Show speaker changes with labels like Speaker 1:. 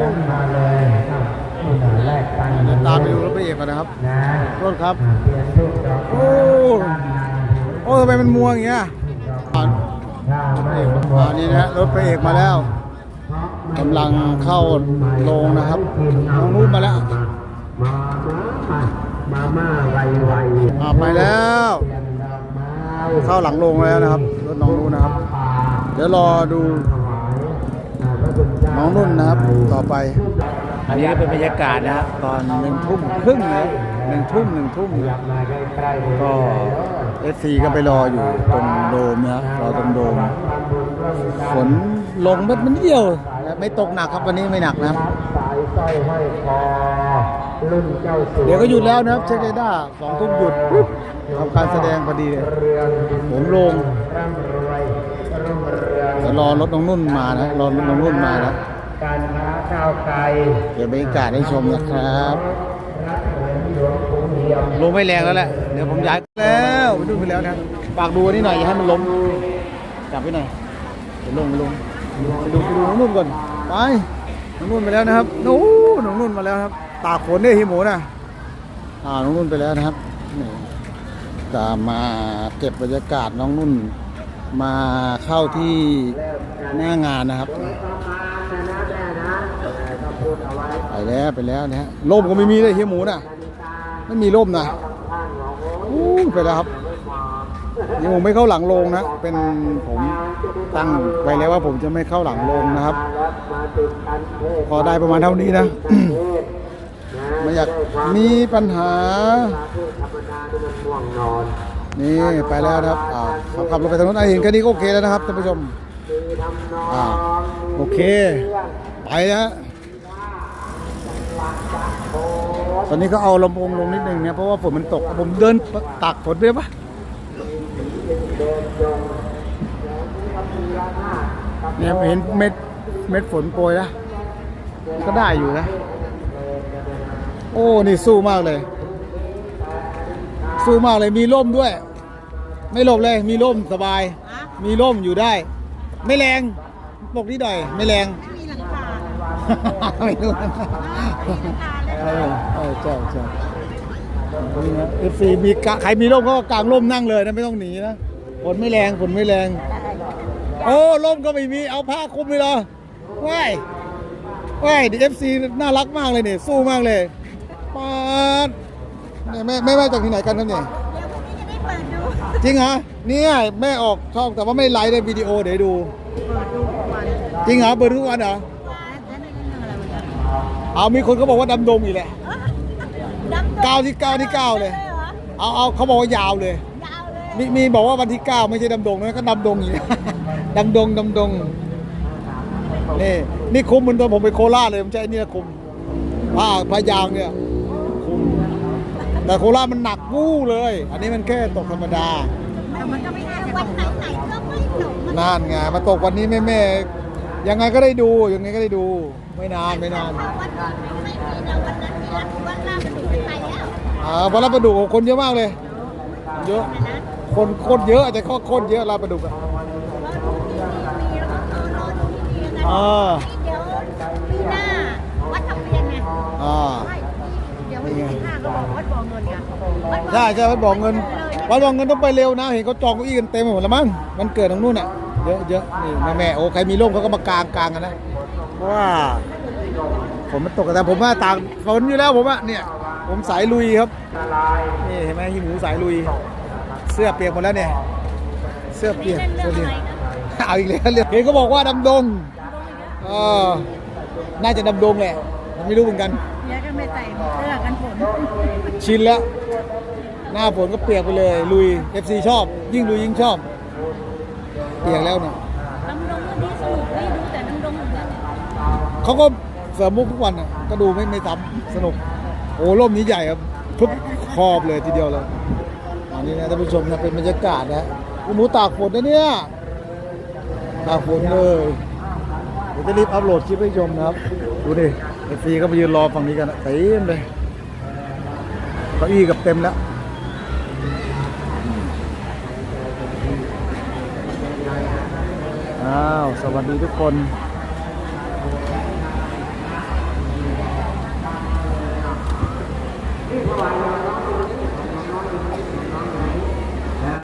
Speaker 1: นั้นมาเลยครับนี่น่ะแลกกัน
Speaker 2: เดี๋ยวตามไปดูรถพระเอกกันนะครับ
Speaker 1: นะ
Speaker 2: โทษครับ
Speaker 1: อ่าเปลี่ยนรูปดอก
Speaker 2: โอ้โอ้ทำไมมันมัวอย่างเงี้ยอ่าร
Speaker 1: ถ้าไม่
Speaker 2: อ่านี่นะฮะรถพระเอกมาแล้วกำลังเข้าโรงนะครับน้องนุ่นมาแล้ว
Speaker 1: มามามามาไวไว
Speaker 2: อ่าไปแล้ว
Speaker 1: เปลี่ยนดอกไม้
Speaker 2: เข้าหลังโรงแล้วนะครับรถน้องนุ่นนะครับ
Speaker 1: ป่า
Speaker 2: เดี๋ยวรอดู น้องนุ่นนะครับต่อไป อันนี้ก็เป็นบรรยากาศนะฮะตอนหนึ่งทุ่มครึ่งนะหนึ่งทุ่มหนึ่งทุ่ม
Speaker 1: ก็
Speaker 2: เอฟซีก็ไปรออยู่ตรงโดมนะรอตรงโดม ฝนลงเม็ดมันเดียว ไม่ตกหนักครับวันนี้ไม่หนักนะ
Speaker 1: เดี๋
Speaker 2: ยวก็หยุดแล้วนะครับเช็คเรด้าสองทุ่มหยุดทำการแสดงพอดีเลยผมลง
Speaker 1: ร่ำรวยรุ่งเรือง
Speaker 2: เดี๋ยวรอรถน้องนุ่นมานะรอรถน้องนุ่นมานะ
Speaker 1: การค้าก้าวไกล
Speaker 2: เดี๋ยวบรรยากาศให้ชมนะครับ
Speaker 1: รักเหมือนหลวงปู่เอี่ยม
Speaker 2: ลงไม่แรงแล้วแหละเดี๋ยวผมย้ายแล้วไปดูไปแล้วนะครับฝากดูอันนี้หน่อยอย่าให้มันล้มจับไว้หน่อยเดี๋ยวลงไปลงไปดูไปดูน้องนุ่นก่อนไปน้องนุ่นไปแล้วนะครับโอ้น้องนุ่นมาแล้วครับ ตากฝนเนี่ยฮิโมนะอ่าน้องนุ่นไปแล้วนะครับนี่ตามมาเก็บบรรยากาศน้องนุ่น มาเข้าที่หน้างานนะครับ ไปแล้วไปแล้วนะฮะร่มก็ไม่มีเลยเฮียหมูน่ะไม่มีร่มนะอู้ไปแล้วครับเฮียหมูไม่เข้าหลังโรงนะ เป็นผมตั้งไว้แล้วว่าผมจะไม่เข้าหลังโรงนะครับ พอได้ประมาณเท่านี้นะ ไม่อยากมีปัญหา นี่ไปแล้วนะครับอ่าขับรถไปทางนู้นอะเห็นแค่นี้ก็โอเคแล้วนะครับท่านผู้ชมอ่าโอเค ไปแล้วตอนนี้ก็เอาลำโพงลงนิดนึงเนี่ยเพราะว่าฝนมันตกผมเดินตากฝนไปปะเนี่ยเห็นเม็ดเม็ดฝนโปรยนะก็ได้อยู่นะ โอ้ นี่สู้มากเลย สู้มากเลยมีร่มด้วย ไม่หลบเลย มีร่มสบายมีร่มอยู่ได้ ไม่แรงปกนิดหน่อย ไม่แรง
Speaker 3: ไม่มีหลังคา
Speaker 2: ไม่รู้
Speaker 3: ไม่มีหลังคาเลย
Speaker 2: เออเออใช่ใช่เอฟซีมีกะใครมีร่มก็กางร่มนั่งเลยนะไม่ต้องหนีนะฝนไม่แรงฝนไม่แรง โอ้ร่มก็ไม่มีเอาผ้าคลุมไปเหรอว้ายว้ายดีเอฟซีน่ารักมากเลยเนี่ยสู้มากเลยปาดเนี่ยแม่แม่แม่จากที่ไหนกันครับเนี่ย
Speaker 3: จ
Speaker 2: ริงเหรอเนี่ยแม่ออกช่องแต่ว่าไม่ไลฟ์ในวิดีโอเดี๋ยวดู
Speaker 3: เปิดดูทุกวัน
Speaker 2: จริงเหรอเปิดทุกวันเหรอ
Speaker 3: แล้วในนั้นอะไรวะเนี่ย
Speaker 2: เอามีคนเขาบอกว่าดำดงอีกแหละ
Speaker 3: ดำ
Speaker 2: เก้าที่เก้าที่เก้าเลย
Speaker 3: หรอ
Speaker 2: เอาเอาเขาบอกว่ายาวเลย
Speaker 3: ยาวเลย
Speaker 2: มีมีบอกว่าวันที่เก้าไม่ใช่ดำดงนะก็ดำดงอยู่ดำดงดำดงนี่นี่คุมเหมือนตอนผมไปโคราชเลยผมใช้อันนี่นะคุมผ้าผ้ายางเนี่ยคุม แต่โคราชมันหนักวู้เลย อันนี้มันแค่ตกธรรมดา
Speaker 3: แต่มันก็ไม่น่าจะวันไหนไหนก็ไม่ตกมัน
Speaker 2: นานไงมาตกวันนี้แม่แม่ยังไงก็ได้ดูยังไงก็ได้ดู ไม่นานไม่นาน
Speaker 3: วันก่อนไม่มีนะวันนั้นมีรับวันล่ามันถูกไปแล้ว
Speaker 2: อ่าวันรับประดุกคนเยอะมากเลย เยอะ
Speaker 3: นะนะ
Speaker 2: คนโคตรเยอะอาจจะโคตรเยอะรับประดุกอะ
Speaker 3: งินไงวัดบ่อ
Speaker 2: ใช่ใช่วัดบอกเงินวัดบอกเงินต้องไปเร็วนะเห็นเขาจองเก้าอี้กันเต็มไปหมดแล้วมั้งมันเกิดตรงนู้นอะเยอะเยอะนี่แม่แม่โอ้ใครมีร่มเขาก็มากางกางกันนะเพราะว่าผมมันตกแต่ผมว่าต่างฝนอยู่แล้วผมอะเนี่ย ผมสายลุยครับนี่เห็นไหมที่หมูสายลุย เสื้อเปียกหมดแล้วเนี่ย เสื้อเปียก
Speaker 3: เล่น
Speaker 2: เสื้อเปียก
Speaker 3: อะไรน
Speaker 2: เอาอีกแล้วเรื่องเห็นเขาบอกว่าดำดงเออน่าจะดำดงแหละผมไม่รู้เหมือนกัน
Speaker 3: เดี๋ยวก็ไม่ใส่เสื้อกันฝน
Speaker 2: ชินแล้ว หน้าฝนก็เปียกไปเลย ลุย FC ชอบ ยิ่งลุยยิ่งชอบ เปียกแล้วเนี่ย
Speaker 3: ดำดงวันนี้สนุกไม่ดูแต่ดำดงเหมือนกัน
Speaker 2: เขาก็เสริมมุกทุกวันน่ะก็ดูไม่ไม่ซ้ำสนุก โอ้ร่มนี้ใหญ่ครับทุบครอบเลยทีเดียวเลยอันนี้นะท่านผู้ชมนะเป็นบรรยากาศนะหมูตากฝนนะเนี่ยตากฝนเลยเดี๋ยวจะรีบอัพโหลดคลิปให้ชมนะครับ ดูดิเอฟซีก็ไปยืนรอฝั่งนี้กันอะเต็มเลยเก้าอี้กับเต็มแล้วอ้าว สวัสดีทุกคน